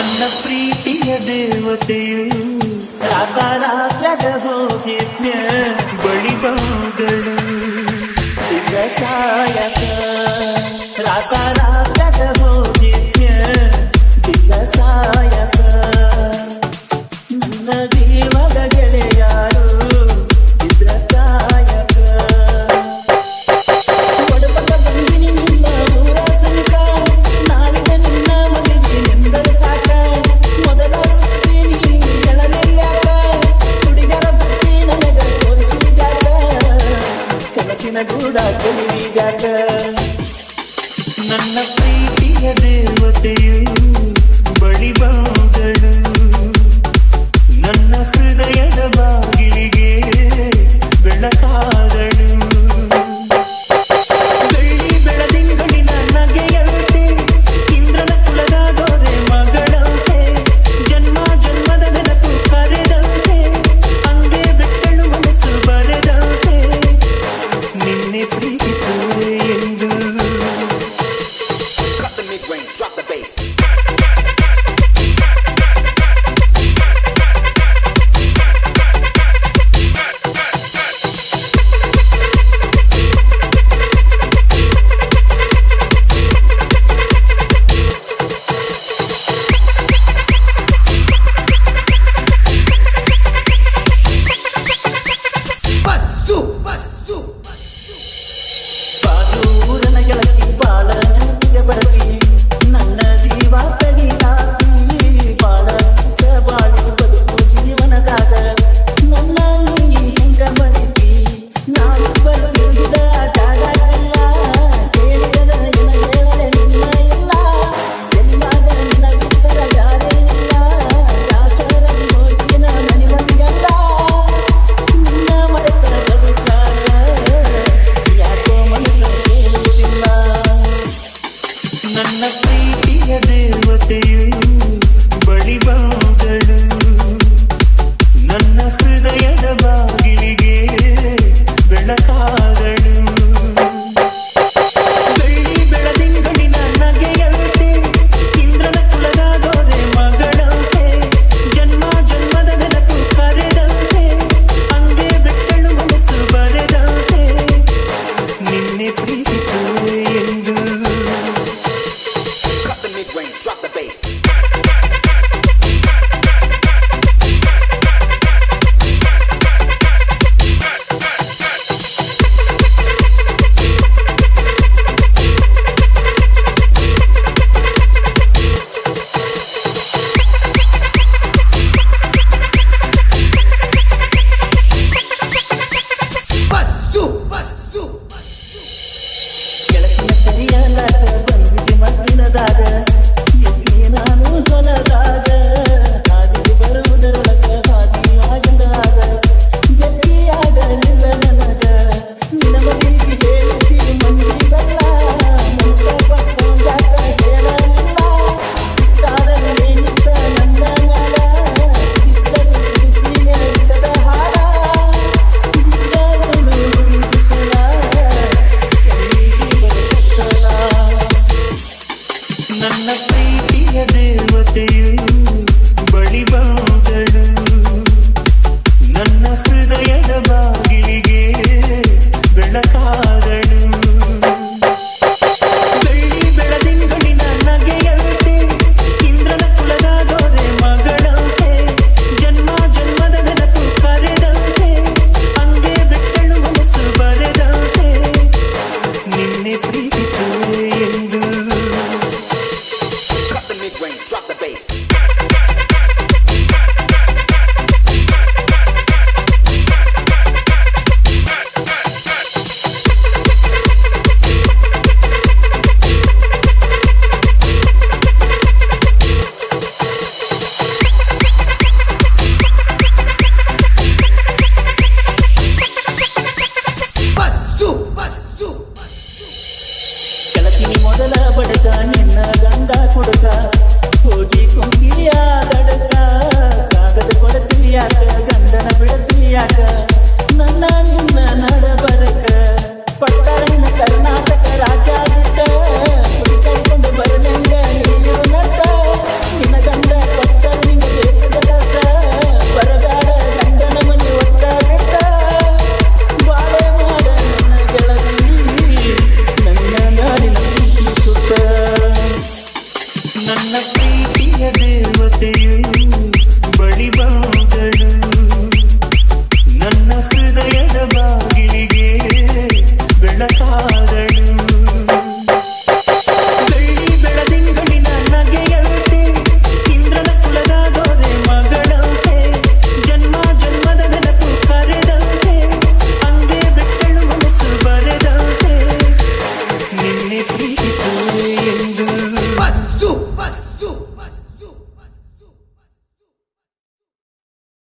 ನನ್ನ ಪ್ರೀತಿಯ ದೇವತೆಯು ರಾತಾರಾತ್ರದ ಹೋಗಿದ್ನ ಬಳಿ ಬಂದಳು ಸಾಯಕ ರಾತಾರ பிசு என்று